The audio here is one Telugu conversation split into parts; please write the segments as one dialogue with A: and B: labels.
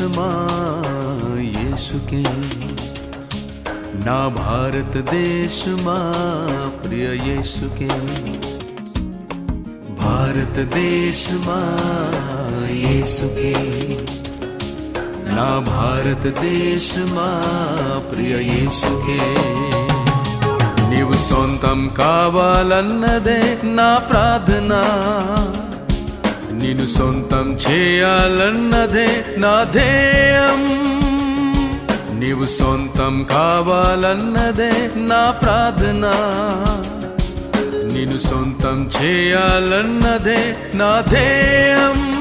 A: భారతదేశమా యేసుకే. నా భారతదేశమా ప్రియ యేసుకే. భారతదేశమా యేసుకే. నా భారతదేశమా ప్రియ యేసుకే. నీవు సొంతం కావాలన్నదే నా ప్రార్థన. నిన్ను సొంతం చేయాలన్నదే నా ధ్యేయం. నీవు సొంతం కావాలన్నదే నా ప్రార్థన. నిన్ను సొంతం చేయాలన్నదే నా ధ్యేయం.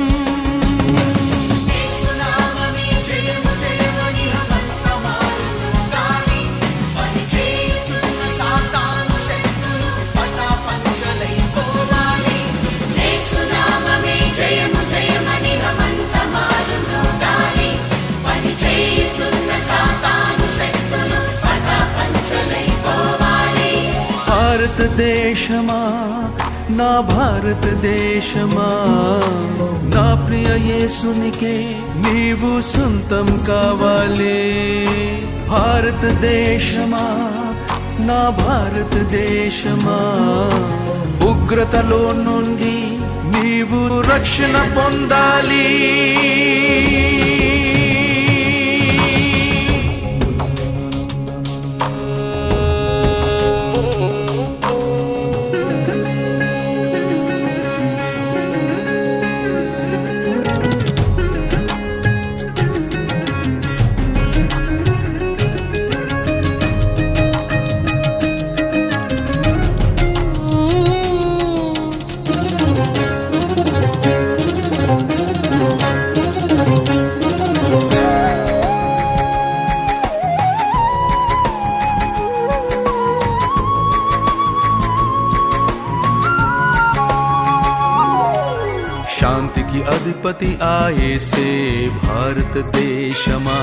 A: భారతదేశమా నా భారతదేశమా నా ప్రియ యేసునికే నీవు సొంతం కావాలి. భారతదేశమా నా భారతదేశమా ఉగ్రతలో నుండి నీవు రక్షణ పొందాలి. శాంతికి అధిపతి ఆయేసే భారతదేశమా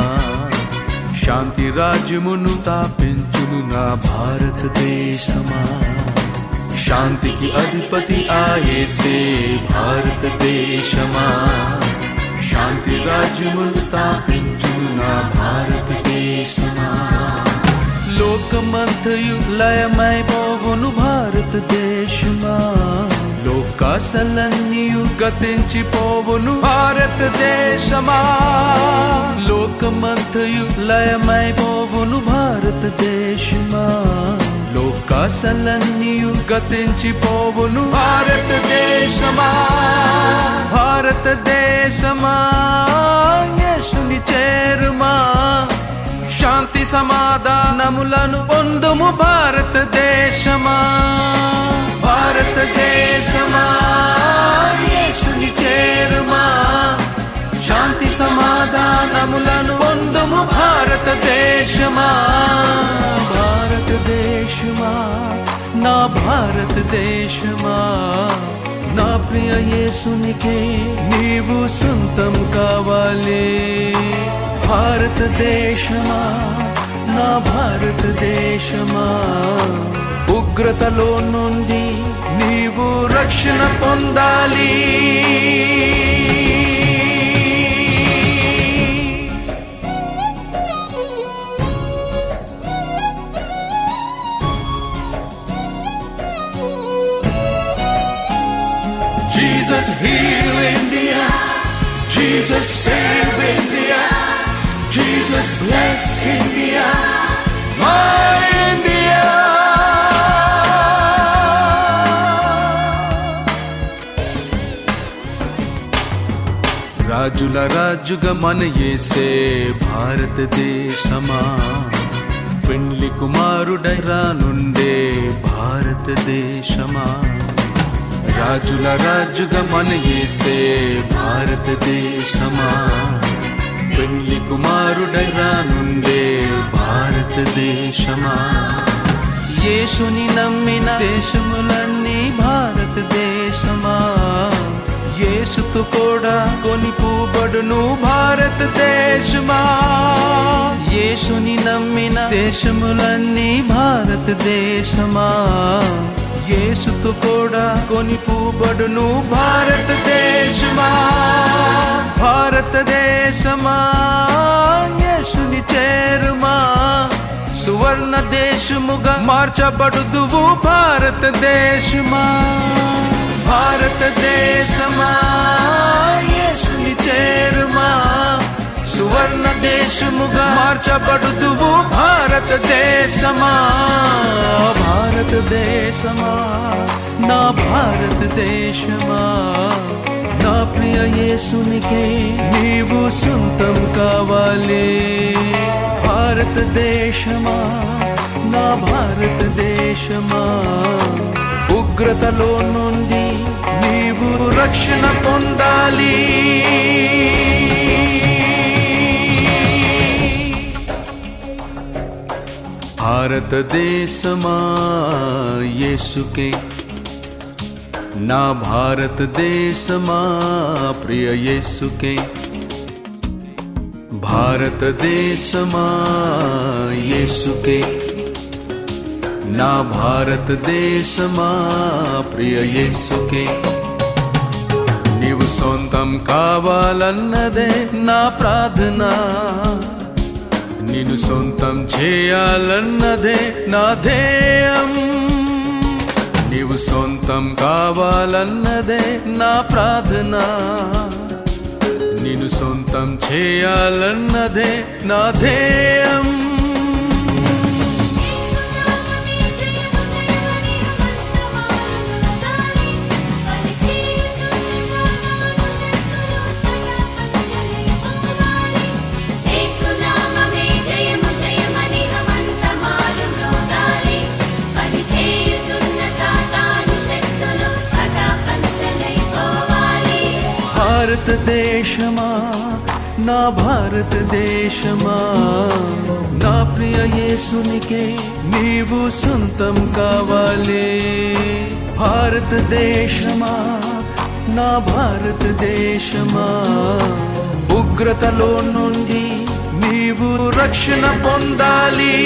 A: శాంతి రాజ్యమును స్థాపించును నా భారతదేశమా శాంతికి అధిపతి ఆయేసే భారతదేశమా శాంతి రాజ్యమును స్థాపించును నా భారతదేశమా లోకమంతయు లయమైపోవును భారతదేశమా లోకాసలన్నీయు గతించిపోవును భారతదేశమా? లోకమంతయు లయమైపోవును భారతదేశమా? లోకాసలన్నీయు గతించిపోవును భారతదేశమా? భారతదేశమా? సమాధానములను పొందుము భారతదేశమా? భారతదేశమా? యేసుని చేరుమా? శాంతి సమాధానములను పొందుము భారతదేశమా? భారతదేశమా? నా భారతదేశమా? నా ప్రియ యేసునికే నీవు సొంతం కావాలి. భారతదేశమా? నా భారతదేశమా ఉగ్రతలో నుండి నీవు రక్షణ పొందాలి Jesus heal India. Jesus save India. Jesus bless India. My India. రాజుల రాజుగా మన ఏసే భారతదేశమా పెండ్లి కుమారుడై రానుండే భారతదేశమా రాజుల రాజుగా మన ఏసే భారతదేశమా పెళ్ళి కుమారుడై రానుండే భారతదేశమా? యేసుని నమ్మిన దేశములన్నీ భారతదేశమా? యేసుతో కూడా కొనిపోబడును భారతదేశమా? యేసుని నమ్మిన దేశములన్నీ భారతదేశమా? యేసుతో కూడా కొనిపోబడును భారతదేశమా? భారతదేశమా? యేసుని చేరుమా? సువర్ణ దేశముగా మార్చబడుదువు భారతదేశమా? భారతదేశమా? సువర్ణ దేశముగా మార్చబడుదువు భారతదేశమా? భారతదేశమా? నా భారతదేశమా? నా ప్రియ యేసునికే నీవు సొంతం కావాలి. భారతదేశమా? నా భారతదేశమా? ఉగ్రతలో నుండి నీవు రక్షణ పొందాలి. భారతదేశమా యేసుకే? నా భారతదేశమా ప్రియ యేసుకే? భారతదేశమా యేసుకే? నా భారతదేశమా ప్రియ యేసుకే? నీవు సొంతం కావాలన్నదే నా ప్రార్థన. నిన్ను సొంతం చేయాలన్నదే నా ధ్యేయం. నీవు సొంతం కావాలన్నదే నా ప్రార్థన. నిన్ను సొంతం చేయాలన్నదే నా ధ్యేయం. భారతదేశమా నా భారతదేశమా నా ప్రియ యేసునికే నీవు సొంతం కావాలి. భారతదేశమా నా భారతదేశమా ఉగ్రతలో నుండి నీవు రక్షణ పొందాలి.